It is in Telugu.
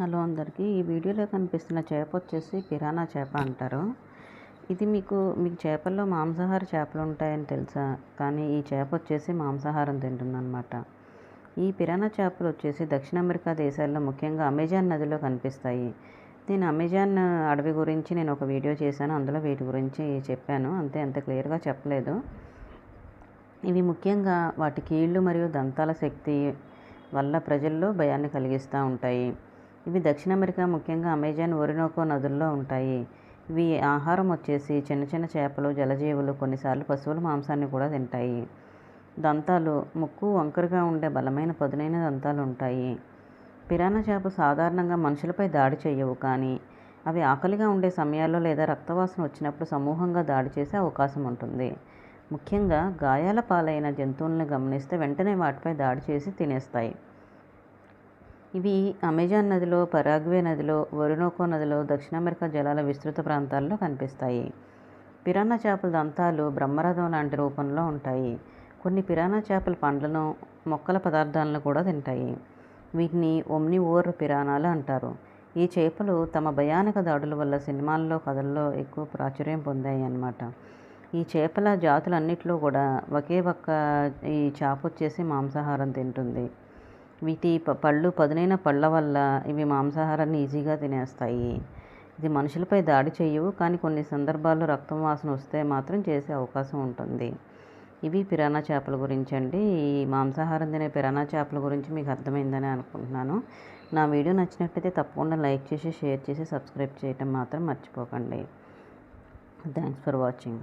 హలో అందరికీ. ఈ వీడియోలో కనిపిస్తున్న చేప వచ్చేసి పిరానా చేప అంటారు. ఇది మీకు మీకు చేపల్లో మాంసాహార చేపలు ఉంటాయని తెలుసా? కానీ ఈ చేప వచ్చేసి మాంసాహారం తింటుందన్నమాట. ఈ పిరానా చేపలు వచ్చేసి దక్షిణ అమెరికా దేశాల్లో ముఖ్యంగా అమెజాన్ నదిలో కనిపిస్తాయి. నేను అమెజాన్ అడవి గురించి నేను ఒక వీడియో చేశాను. అందులో వీటి గురించి చెప్పాను. అంతే అంత క్లియర్గా చెప్పలేదు. ఇవి ముఖ్యంగా వాటి కీళ్ళు మరియు దంతాల శక్తి వల్ల ప్రజల్లో భయాన్ని కలిగిస్తూ ఉంటాయి. ఇవి దక్షిణ అమెరికా ముఖ్యంగా అమెజాన్ ఒరినోకో నదుల్లో ఉంటాయి. ఇవి ఆహారం వచ్చేసి చిన్న చిన్న చేపలు జలజీవులు కొన్నిసార్లు పశువుల మాంసాన్ని కూడా తింటాయి. దంతాలు ముక్కు వంకరగా ఉండే బలమైన పదునైన దంతాలు ఉంటాయి. పిరానా చేప సాధారణంగా మనుషులపై దాడి చేయవు కానీ అవి ఆకలిగా ఉండే సమయాల్లో లేదా రక్తవాసన వచ్చినప్పుడు సమూహంగా దాడి చేసే అవకాశం ఉంటుంది. ముఖ్యంగా గాయాల పాలైన జంతువులను గమనిస్తే వెంటనే వాటిపై దాడి చేసి తినేస్తాయి. ఇవి అమెజాన్ నదిలో పరాగ్వే నదిలో ఒరినోకో నదిలో దక్షిణ అమెరికా జలాల విస్తృత ప్రాంతాల్లో కనిపిస్తాయి. పిరానా చేపల దంతాలు బ్రహ్మరథం లాంటి రూపంలో ఉంటాయి. కొన్ని పిరానా చేపల పండ్లను మొక్కల పదార్థాలను కూడా తింటాయి. వీటిని ఒమ్ని ఓర్ పిరానాలు అంటారు. ఈ చేపలు తమ భయానక దాడుల వల్ల సినిమాల్లో కథల్లో ఎక్కువ ప్రాచుర్యం పొందాయి అన్నమాట. ఈ చేపల జాతులన్నిటిలో కూడా ఒకే ఒక్క ఈ చేప వచ్చేసి మాంసాహారం తింటుంది. వీటి పళ్ళు పదునైన పళ్ళ వల్ల ఇవి మాంసాహారాన్ని ఈజీగా తినేస్తాయి. ఇది మనుషులపై దాడి చేయవు కానీ కొన్ని సందర్భాల్లో రక్తం వాసన వస్తే మాత్రం చేసే అవకాశం ఉంటుంది. ఇవి పిరానా చేపల గురించి అండి ఈ మాంసాహారం తినే పిరానా చేపల గురించి మీకు అర్థమైందని అనుకుంటున్నాను. నా వీడియో నచ్చినట్లయితే తప్పకుండా లైక్ చేసి షేర్ చేసి సబ్స్క్రైబ్ చేయటం మాత్రం మర్చిపోకండి. Thanks for watching.